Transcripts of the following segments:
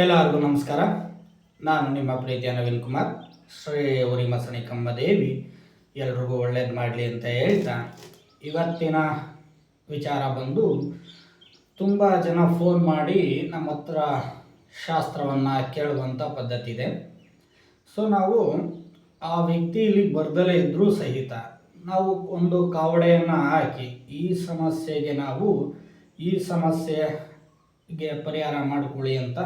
ಎಲ್ಲರಿಗೂ ನಮಸ್ಕಾರ. ನಾನು ನಿಮ್ಮ ಪ್ರೀತಿಯ ನವೀನ್ ಕುಮಾರ್. ಶ್ರೀ ಉರಿಮಸಣಿ ಕಮ್ಮದೇವಿ ಎಲ್ರಿಗೂ ಒಳ್ಳೇದು ಮಾಡಲಿ ಅಂತ ಹೇಳ್ತಾ ಇವತ್ತಿನ ವಿಚಾರ ಬಂದು ತುಂಬ ಜನ ಫೋನ್ ಮಾಡಿ ನಮ್ಮ ಹತ್ರ ಶಾಸ್ತ್ರವನ್ನು ಕೇಳುವಂಥ ಪದ್ಧತಿ ಇದೆ. ಸೊ ನಾವು ಆ ವ್ಯಕ್ತಿ ಇಲ್ಲಿ ಬರ್ದಲೇ ಇದ್ದರೂ ಸಹಿತ ನಾವು ಒಂದು ಕಾವಡೆಯನ್ನು ಹಾಕಿ ಈ ಸಮಸ್ಯೆಗೆ ನಾವು ಈ ಸಮಸ್ಯೆಗೆ ಪರಿಹಾರ ಮಾಡಿಕೊಳ್ಳಿ ಅಂತ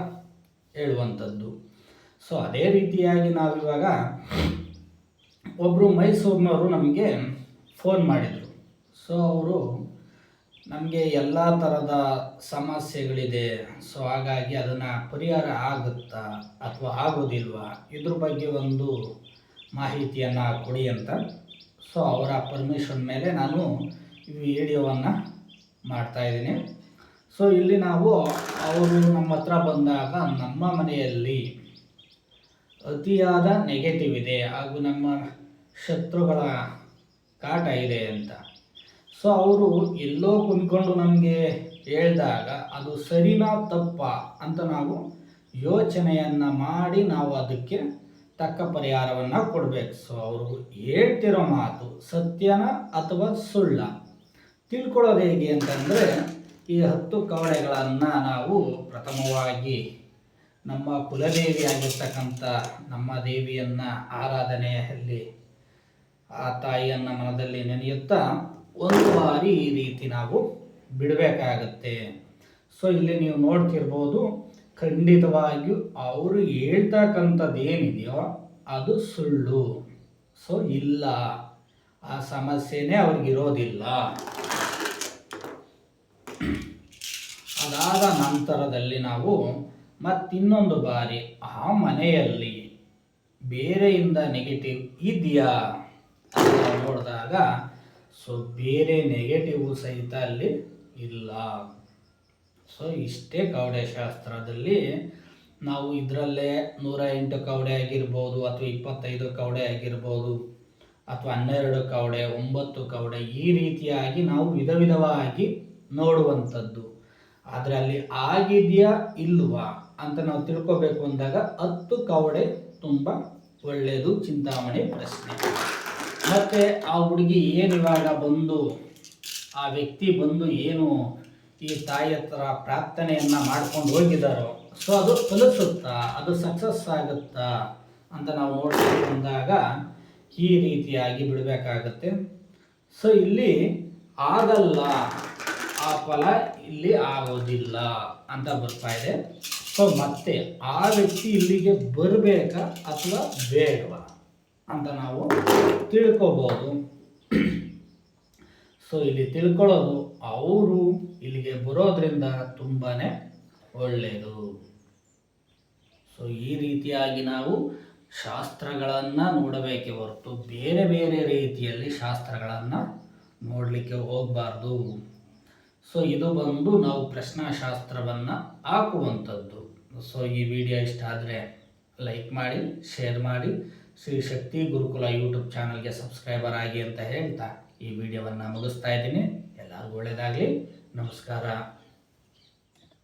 ಹೇಳುವಂಥದ್ದು. ಸೊ ಅದೇ ರೀತಿಯಾಗಿ ನಾವಿವಾಗ ಒಬ್ಬರು ಮೈಸೂರಿನವರು ನಮಗೆ ಫೋನ್ ಮಾಡಿದರು. ಸೊ ಅವರು ನಮಗೆ ಎಲ್ಲ ಥರದ ಸಮಸ್ಯೆಗಳಿದೆ. ಸೊ ಹಾಗಾಗಿ ಅದನ್ನು ಪರಿಹಾರ ಆಗುತ್ತಾ ಅಥವಾ ಆಗೋದಿಲ್ವಾ? ಇದ್ರ ಬಗ್ಗೆ ಒಂದು ಮಾಹಿತಿಯನ್ನು ಕೊಡಿ ಅಂತ. ಸೊ ಅವರ ಪರ್ಮಿಷನ್ ಮೇಲೆ ನಾನು ಈ ವಿಡಿಯೋವನ್ನು ಮಾಡ್ತಾಯಿದ್ದೀನಿ ಸೊ ಇಲ್ಲಿ ನಾವು ಅವರು ನಮ್ಮ ಹತ್ರ ಬಂದಾಗ ನಮ್ಮ ಮನೆಯಲ್ಲಿ ಅತಿಯಾದ ನೆಗೆಟಿವ್ ಇದೆ ಹಾಗೂ ನಮ್ಮ ಶತ್ರುಗಳ ಕಾಟ ಇದೆ ಅಂತ. ಸೊ ಅವರು ಎಲ್ಲೋ ಕುಂತ್ಕೊಂಡು ನಮಗೆ ಹೇಳಿದಾಗ ಅದು ಸರಿನಾ ತಪ್ಪ ಅಂತ ನಾವು ಯೋಚನೆಯನ್ನು ಮಾಡಿ ನಾವು ಅದಕ್ಕೆ ತಕ್ಕ ಪರಿಹಾರವನ್ನು ಕೊಡಬೇಕು. ಸೊ ಅವರು ಹೇಳ್ತಿರೋ ಮಾತು ಸತ್ಯನ ಅಥವಾ ಸುಳ್ಳ? ತಿಳ್ಕೊಳ್ಳೋದು ಹೇಗೆ ಅಂತಂದರೆ ಈ ಹತ್ತು ಕವಡೆಗಳನ್ನು ನಾವು ಪ್ರಥಮವಾಗಿ ನಮ್ಮ ಕುಲದೇವಿಯಾಗಿರ್ತಕ್ಕಂಥ ನಮ್ಮ ದೇವಿಯನ್ನು ಆರಾಧನೆಯಲ್ಲಿ ಆ ತಾಯಿಯನ್ನು ಮನದಲ್ಲಿ ನೆನೆಯುತ್ತಾ ಒಂದು ಬಾರಿ ಈ ರೀತಿ ನಾವು ಬಿಡಬೇಕಾಗತ್ತೆ. ಸೊ ಇಲ್ಲಿ ನೀವು ನೋಡ್ತಿರ್ಬೋದು, ಖಂಡಿತವಾಗಿಯೂ ಅವರು ಹೇಳ್ತಕ್ಕಂಥದ್ದು ಏನಿದೆಯೋ ಅದು ಸುಳ್ಳು. ಸೊ ಇಲ್ಲ. ಆ ಸಮಸ್ಯೆನೇ ಅವ್ರಿಗಿರೋದಿಲ್ಲ. ಅದಾದ ನಂತರದಲ್ಲಿ ನಾವು ಮತ್ತಿನ್ನೊಂದು ಬಾರಿ ಆ ಮನೆಯಲ್ಲಿ ಬೇರೆಯಿಂದ ನೆಗೆಟಿವ್ ಇದೆಯಾ ಅಂತ ನೋಡಿದಾಗ ಸೊ ಬೇರೆ ನೆಗೆಟಿವ್ ಸಹಿತ ಅಲ್ಲಿ ಇಲ್ಲ. ಸೊ ಇಷ್ಟೇ ಕೌಡೆ ಶಾಸ್ತ್ರದಲ್ಲಿ ನಾವು ಇದರಲ್ಲೇ ನೂರ ಎಂಟು ಕವಡೆ ಆಗಿರ್ಬೋದು ಅಥವಾ ಇಪ್ಪತ್ತೈದು ಕವಡೆ ಆಗಿರ್ಬೋದು ಅಥವಾ ಹನ್ನೆರಡು ಕವಡೆ, ಒಂಬತ್ತು ಕವಡೆ ಈ ರೀತಿಯಾಗಿ ನಾವು ವಿಧ ವಿಧವಾಗಿ ನೋಡುವಂಥದ್ದು. ಆದರೆ ಅಲ್ಲಿ ಆಗಿದೆಯಾ ಇಲ್ವಾ ಅಂತ ನಾವು ತಿಳ್ಕೊಬೇಕು ಅಂದಾಗ ಹತ್ತು ಕವಡೆ ತುಂಬ ಒಳ್ಳೆಯದು, ಚಿಂತಾಮಣಿ ಪ್ರಶ್ನೆ. ಮತ್ತು ಆ ಹುಡುಗಿ ಏನು ಇವಾಗ ಬಂದು, ಆ ವ್ಯಕ್ತಿ ಬಂದು ಏನು ಈ ತಾಯಿ ಹತ್ರ ಪ್ರಾರ್ಥನೆಯನ್ನು ಮಾಡ್ಕೊಂಡು ಹೋಗಿದ್ದಾರೋ, ಸೊ ಅದು ಫಲಿಸುತ್ತಾ, ಅದು ಸಕ್ಸಸ್ ಆಗುತ್ತಾ ಅಂತ ನಾವು ನೋಡ್ಕೊಂಡು ಬಂದಾಗ ಈ ರೀತಿಯಾಗಿ ಬಿಡಬೇಕಾಗತ್ತೆ. ಸೊ ಇಲ್ಲಿ ಆಗಲ್ಲ ಆ ಫಲ ಇಲ್ಲಿ ಆಗೋದಿಲ್ಲ ಅಂತ ಬರ್ತಾ ಇದೆ. ಸೊ ಮತ್ತೆ ಆ ವ್ಯಕ್ತಿ ಇಲ್ಲಿಗೆ ಬರಬೇಕಾ ಅಥವಾ ಬೇಡವಾ ಅಂತ ನಾವು ತಿಳ್ಕೊಬೋದು. ಸೊ ಇಲ್ಲಿ ತಿಳ್ಕೊಳ್ಳೋದು ಅವರು ಇಲ್ಲಿಗೆ ಬರೋದ್ರಿಂದ ತುಂಬಾ ಒಳ್ಳೆಯದು ಸೊ ಈ ರೀತಿಯಾಗಿ ನಾವು ಶಾಸ್ತ್ರಗಳನ್ನು ನೋಡಬೇಕೆ ಹೊರತು ಬೇರೆ ಬೇರೆ ರೀತಿಯಲ್ಲಿ ಶಾಸ್ತ್ರಗಳನ್ನು ನೋಡಲಿಕ್ಕೆ ಹೋಗಬಾರ್ದು. ಸೊ ಇದು ಬಂದು ನಾವು ಪ್ರಶ್ನಾಶಾಸ್ತ್ರವನ್ನು ಹಾಕುವಂಥದ್ದು. ಸೊ ಈ ವಿಡಿಯೋ ಇಷ್ಟ ಆದರೆ ಲೈಕ್ ಮಾಡಿ ಶೇರ್ ಮಾಡಿ. ಶ್ರೀ ಶಕ್ತಿ ಗುರುಕುಲ ಯೂಟ್ಯೂಬ್ ಚಾನಲ್ಗೆ ಸಬ್ಸ್ಕ್ರೈಬರ್ ಆಗಿ ಅಂತ ಹೇಳ್ತಾ ಈ ವಿಡಿಯೋವನ್ನು ಮುಗಿಸ್ತಾ ಇದ್ದೀನಿ. ಎಲ್ಲರಿಗೂ ಒಳ್ಳೆಯದಾಗಲಿ ನಮಸ್ಕಾರ.